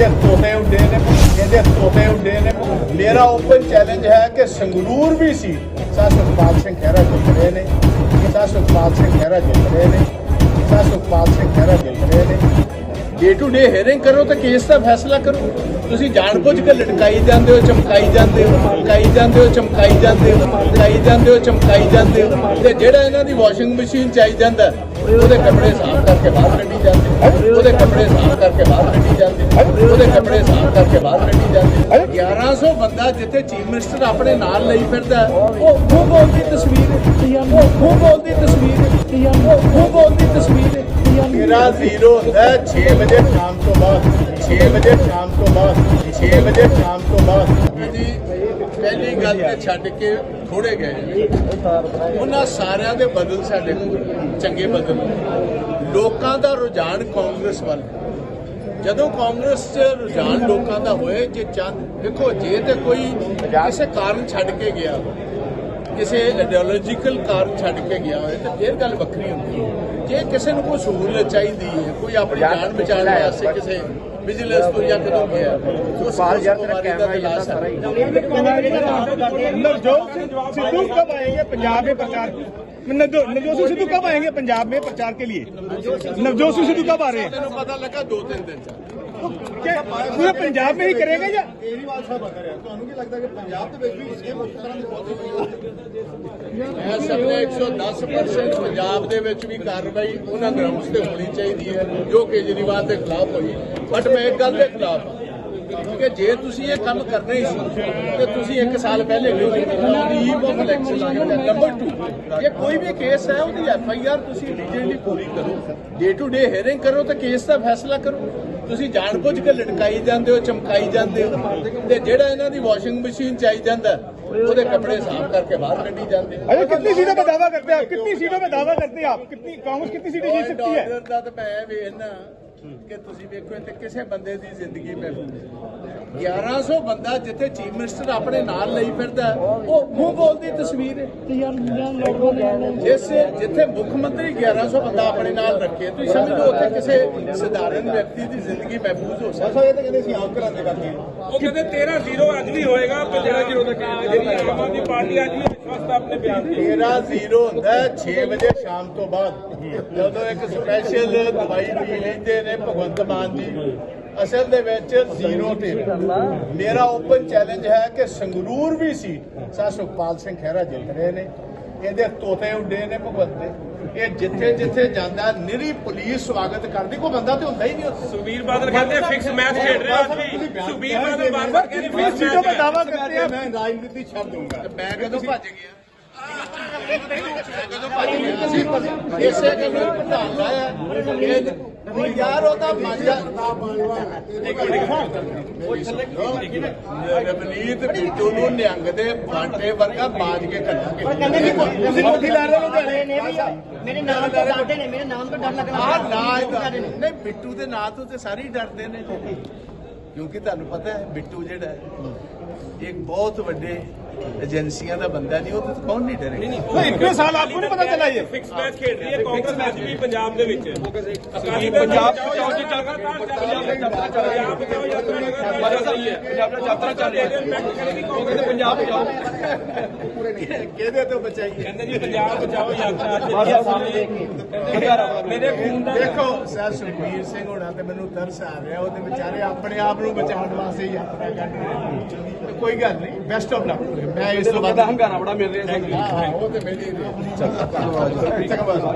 ਇਹਦੇ ਤੋਤੇ ਉੱਡੇ ਨੇ, ਇਹਦੇ ਤੋਤੇ ਉੱਡੇ ਨੇ। ਮੇਰਾ ਓਪਨ ਚੈਲੰਜ ਹੈ ਕਿ ਸੰਗਰੂਰ ਵੀ ਸੀ। ਸਾ ਸੁਖਪਾਲ ਸਿੰਘ ਖਹਿਰਾ ਜਿੱਤ ਰਹੇ ਨੇ। ਸਾ ਸੁਖਪਾਲ ਸਿੰਘ ਖਹਿਰਾ ਜਿੱਤ ਰਹੇ ਨੇ। ਸਾ ਸੁਖਪਾਲ ਸਿੰਘ ਖਹਿਰਾ ਜਿੱਤ ਰਹੇ ਨੇ। ਡੇ ਟੂ ਡੇ ਹੈਰਿੰਗ ਕਰੋ ਤੇ ਕੇਸ ਦਾ ਫੈਸਲਾ ਕਰੋ। ਤੁਸੀਂ ਜਾਣਬੁੱਝ ਕੇ ਲਟਕਾਈ ਜਾਂਦੇ ਹੋ, ਚਮਕਾਈ ਜਾਂਦੇ ਹੋ, ਲਟਕਾਈ ਜਾਂਦੇ ਹੋ, ਚਮਕਾਈ ਜਾਂਦੇ ਹੋ ਚਮਕਾਈ ਜਾਂਦੇ ਹੋ, ਚਮਕਾਈ ਜਾਂਦੇ ਹੋ। ਤੇ ਜਿਹੜਾ ਇਹਨਾਂ ਦੀ ਵਾਸ਼ਿੰਗ ਮਸ਼ੀਨ ਚਾਈ ਜਾਂਦਾ, ਉਹਦੇ ਕੱਪੜੇ ਸਾਫ਼ ਕਰਕੇ ਬਾਹਰ ਕੱਢੀ ਜਾਂਦੇ ਉਹਦੇ ਕੱਪੜੇ ਸਾਫ਼ ਕਰਕੇ ਬਾਹਰ ਉਹਦੇ ਸਾਫ਼ ਕਰਕੇ ਬਾਹਰ ਕੱਢੀ ਜਾਂਦੇ 1100 ਬੰਦਾ ਜਿੱਥੇ ਚੀਫ ਮਿਨਿਸਟਰ ਆਪਣੇ ਨਾਲ ਲਈ ਫਿਰਦਾ ਉਹ ਮੂੰਹ ਬੋਲ ਦੀ ਤਸਵੀਰ ਹੈ। ਉਹ ਮੂੰਹ ਬੋਲ ਦੀ ਤਸਵੀਰ ਹੈ। ਉਹ ਮੂੰਹ ਬੋਲ ਦੀ ਤਸਵੀਰ ਹੈ। ਮੇਰਾ ਜ਼ੀਰੋ ਹੁੰਦਾ 6 ਵਜੇ ਸ਼ਾਮ ਤੋਂ ਬਾਅਦ 6 ਵਜੇ ਸ਼ਾਮ ਤੋਂ ਬਾਅਦ 6 ਵਜੇ ਸ਼ਾਮ ਤੋਂ ਬਾਅਦ। ਜੀ ਪਹਿਲੀ ਗੱਲ ਤੇ ਛੱਡ ਕੇ ਥੋੜੇ ਗਏ ਉਹਨਾਂ ਸਾਰਿਆਂ ਦੇ ਬਦਲ ਸਾਡੇ ਕੋਲ ਚੰਗੇ ਬਦਲ। ਲੋਕਾਂ ਦਾ ਰੁਝਾਨ ਕਾਂਗਰਸ ਵੱਲ। ਜਦੋਂ ਕਾਂਗਰਸ 'ਚ ਰੁਝਾਨ ਲੋਕਾਂ ਦਾ ਹੋਏ ਜੇ ਚੰਦ ਦੇਖੋ ਜੇ ਤੇ ਕੋਈ ਕਿਸੇ ਕਾਰਨ ਛੱਡ ਕੇ ਗਿਆ ਕਿਸੇ ਆਈਡੀਓਲੋਜੀਕਲ ਕਾਰਨ ਛੱਡ ਕੇ ਗਿਆ ਹੋਵੇ ਤਾਂ ਫਿਰ ਗੱਲ ਵੱਖਰੀ ਹੁੰਦੀ ਹੈ। ਜੇ ਕਿਸੇ ਨੂੰ ਕੋਈ ਸਹੂਲਤ ਚਾਹੀਦੀ ਹੈ ਕੋਈ ਆਪਣੀ ਜਾਨ ਬਚਾਉਣ ਵਾਸਤੇ ਕਿਸੇ ਬਿਜ਼ਨਸ ਤੋਂ ਜਾਂ ਕਿਤੋਂ ਗਿਆ ਉਹ ਪਾਲ ਯਾਰ ਤੇਰਾ ਬਿਮਾਰੀ ਦਾ ਕੈਮਰਾ ਇਲਾਜ ਸਾਰਾ ਹੀ नवजोत सिद्धू कब आएंगे पंजाब में प्रचार नवजो- नवजोत सिंह सिद्धू कब आएंगे पंजाब में प्रचार के लिए नवजोत सिंह सिद्धू कब आ रहे हैं ਤੈਨੂੰ ਪਤਾ ਲੱਗਾ ਦੋ ਤਿੰਨ ਦਿਨ ਚ क्या पूरे पंजाब में ही करेंगे या ਕੇਜਰੀਵਾਲ ਸਾਹਿਬ ਅਗਰ ਹੈ ਤੁਹਾਨੂੰ ਕੀ ਲੱਗਦਾ ਕਿ ਪੰਜਾਬ ਦੇ ਵਿੱਚ ਵੀ ਇਸੇ ਤਰ੍ਹਾਂ ਦੀ ਪੋਜ਼ਿਟਿਵ ਮੈਂ ਸਮਝਦਾ 110% ਪੰਜਾਬ ਦੇ ਵਿੱਚ ਵੀ ਕਾਰਵਾਈ ਉਹਨਾਂ ਗਰਾਊਂਡਸ ਤੇ ਹੋਣੀ ਚਾਹੀਦੀ ਹੈ ਜੋ ਕੇਜਰੀਵਾਲ ਦੇ ਖਿਲਾਫ ਹੋਈ ਬਟ ਮੈਂ ਇੱਕ ਗੱਲ ਦੇ ਖਿਲਾਫ ਹਾਂ ਕਿ ਜੇ ਤੁਸੀਂ ਇਹ ਕੰਮ ਕਰਨਾ ਹੀ ਸੀ ਤੇ ਤੁਸੀਂ ਇੱਕ ਸਾਲ ਪਹਿਲੇ ਕਿਉਂ ਨਹੀਂ ਕੀਤਾ ਉਹਦੀ ਈਵ ਆਫ ਇਲੈਕਸ਼ਨ ਨੰਬਰ 2 ਇਹ ਕੋਈ ਵੀ ਕੇਸ ਹੈ ਉਹਦੀ ਐਫ ਆਈ ਆਰ ਤੁਸੀਂ ਇਮੀਡੀਏਟਲੀ ਪੂਰੀ ਕਰੋ ਡੇ ਟੂ ਡੇ ਹੈਰਿੰਗ ਕਰੋ ਤੇ ਕੇਸ ਦਾ ਫੈਸਲਾ ਕਰੋ ਤੁਸੀਂ ਜਾਣਬੁੱਝ ਕੇ ਲਟਕਾਈ ਜਾਂਦੇ ਹੋ, ਚਮਕਾਈ ਜਾਂਦੇ ਹੋ। ਤੇ ਜਿਹੜਾ ਇਹਨਾਂ ਦੀ ਵਾਸ਼ਿੰਗ ਮਸ਼ੀਨ ਚਾਈ ਜਾਂਦਾ ਉਹਦੇ ਕੱਪੜੇ ਸਾਫ਼ ਕਰਕੇ ਬਾਹਰ ਕੱਢੀ ਜਾਂਦੇ अरे कितनी सीटों पे दावा करते हैं आप कितनी सीटों पे दावा करते हैं आप कितनी कांग्रेस कितनी सीटें जीत सकती है ਆਰਡਰ ਦਾ ਤਾਂ ਮੈਂ ਵੇਖਣਾ ਕਿ ਤੁਸੀਂ ਵੇਖੋ ਇੱਥੇ ਕਿਸੇ ਬੰਦੇ ਦੀ ਜ਼ਿੰਦਗੀ ਮਹਿਫੂਜ਼ ਹੈ 1100 ਬੰਦਾ ਜਿੱਥੇ ਚੀਫ ਮਿਨਿਸਟਰ ਆਪਣੇ ਨਾਲ ਲਈ ਫਿਰਦਾ ਉਹ ਮੂੰਹ ਬੋਲਦੀ ਤਸਵੀਰ ਹੈ ਜਿਸ ਜਿੱਥੇ ਮੁੱਖ ਮੰਤਰੀ 1100 ਬੰਦਾ ਆਪਣੇ ਨਾਲ ਰੱਖੇ ਤੁਸੀਂ ਸਮਝ ਲਓ ਉੱਥੇ ਕਿਸੇ ਸਧਾਰਨ ਵਿਅਕਤੀ ਦੀ ਜ਼ਿੰਦਗੀ ਮਹਿਫੂਜ਼ ਹੋ ਸਕਦੀ ਇਹ ਤਾਂ ਕਹਿੰਦੇ ਸੀ ਆਪ ਕਰਾਂਦੇ ਕਰਕੇ ਉਹ ਕਹਿੰਦੇ 13 ਜ਼ੀਰੋ ਅੱਜ ਵੀ ਹੋਏਗਾ ਪਰ ਜਿਹੜਾ ਜ਼ੀਰੋ ਦਾ ਕਹਿੰਦੇ ਜਿਹੜੀ ਆਮ ਆਦਮੀ ਪਾਰਟੀ ਅੱਜ ਵੀ ਵਿਸ਼ਵਾਸ ਆਪਣੇ ਬਿਆਨ ਤੇ ਮੇਰਾ ਜ਼ੀਰੋ ਹੁੰਦਾ 6 ਵਜੇ ਸ਼ਾਮ ਤੋਂ ਬਾਅਦ। ਜਦੋਂ ਇੱਕ ਸਪੈਸ਼ਲ ਦਵਾਈ ਪੀ ਲੈਂਦੇ ਨੇ ਭਗਵੰਤ ਮਾਨ ਜੀ, ਅਸਲ ਦੇ ਵਿੱਚ ਜ਼ੀਰੋ ਤੇ ਮੇਰਾ ਓਪਨ ਚੈਲੰਜ ਹੈ ਕਿ ਸੰਗਰੂਰ ਵੀ ਸੀਟ ਸਾ ਸੁਖਪਾਲ ਸਿੰਘ ਖਹਿਰਾ ਜਿੱਤ ਰਹੇ ਨੇ। ਇਹਦੇ ਤੋਤੇ ਉੱਡੇ ਨੇ ਭਗਵੰਤ ਇਹ ਜਿੱਥੇ ਜਿੱਥੇ ਜਾਂਦਾ ਨਿਰੀ ਪੁਲਿਸ ਸਵਾਗਤ ਕਰਦੀ। ਕੋਈ ਬੰਦਾ ਤੇ ਹੁੰਦਾ ਹੀ ਨਹੀਂ ਉੱਥੇ। ਸੁਬੀਰ ਬਾਦਲ ਕਹਿੰਦੇ ਫਿਕਸ ਮੈਚ ਖੇਡ ਰਿਹਾ ਸੀ ਸੁਬੀਰ ਬਾਦਲ ਬਾਰ ਬਾਰ ਕਹਿੰਦੇ ਮੈਂ ਰਾਜਨੀਤੀ ਛੱਡ ਦੂੰਗਾ ਮੈਂ ਕਦੋਂ ਭੱਜ ਗਿਆ? ਅਸੀਂ ਭੱਜ- ਇਸੇ ਗੱਲ ਨੂੰ ਪ੍ਰਧਾਨ ਲਾਇਆ ਇਹ ਉਹ ਯਾਰ ਉਹਦਾ ਮਾਂਜਾ ਰਵਨੀਤ ਬਿੱਟੂ ਨੂੰ ਨਿਹੰਗ ਦੇ ਬਾਂਟੇ ਵਰਗਾ ਬਾਜ ਕੇ ਕੱਢਾਂਗੇ। ਤੁਸੀਂ ਕੋਠੀ ਲਾ ਰਹੇ ਹੋ ਲੁਧਿਆਣੇ ਨੇ ਵੀ ਮੇਰੇ ਨਾਮ ਤੋਂ ਡਰਦੇ ਨੇ ਮੇਰੇ ਨਾਮ ਤੋਂ ਡਰ ਲੱਗਣਾ। ਆਹ ਨਾ ਇਹਦਾ। ਨਹੀਂ ਬਿੱਟੂ ਦੇ ਨਾਂ ਤੋਂ ਤੇ ਸਾਰੇ ਹੀ ਡਰਦੇ ਨੇ। ਕਿਉਂਕਿ ਤੁਹਾਨੂੰ ਪਤਾ ਹੈ ਬਿੱਟੂ ਜਿਹੜਾ ਹੈ ਇੱਕ ਬਹੁਤ ਵੱਡੇ ਏਜੰਸੀਆਂ ਦਾ ਬੰਦਾ ਨਹੀਂ ਉਹ ਤਾਂ ਕੌਣ ਨਹੀਂ ਡਰੇਗਾ ਨਹੀਂ ਨਹੀਂ ਇਤਨੇ ਸਾਲ ਆਪਕੋ ਨਹੀਂ ਪਤਾ ਚਲਾ ਇਹ। ਫਿਕਸ ਮੈਚ ਖੇਡ ਰਹੀ ਹੈ ਕਾਂਗਰਸ ਅੱਜ ਵੀ ਪੰਜਾਬ ਦੇ ਵਿੱਚ। ਅਕਾਲੀ ਪੰਜਾਬ ਪੰਜਾਬ ਦੀ ਯਾਤਰਾ ਪੰਜਾਬ ਦਾ ਯਾਤਰਾ ਚੱਲ ਪੰਜਾਬ ਬਚਾਓ ਕਿਹਦੇ ਤੋਂ ਪੰਜਾਬ ਬਚਾਓ ਯਾਤਰਾ ਅੱਜ ਸਾਹਮਣੇ ਦੇਖ ਕੇ ਮੇਰੇ ਖੂਨ ਦਾ ਦੇਖੋ ਸਰ ਸੁਖਬੀਰ ਸਿੰਘ ਹੋਣਾ ਤੇ ਮੈਨੂੰ ਤਰਸ ਆ ਰਿਹਾ ਉਹ ਤੇ ਵਿਚਾਰੇ ਆਪਣੇ ਆਪ ਨੂੰ ਬਚਾਉਣ ਵਾਸਤੇ ਹੀ ਯਾਤਰਾ ਕਰ ਰਹੇ ਤੇ ਕੋਈ ਗੱਲ ਨਹੀਂ ਬੈਸਟ ਆਫ ਲੱਕ ਮੈਂ ਇਸ ਤੋਂ ਵੱਧ ਹੰਗਾਰਾ ਬੜਾ ਮਿਲ ਰਿਹਾ ਹਾਂ ਉਹ ਤੇ ਮਿਲ ਹੀ ਰਿਹਾ। ਚੰਗਾ।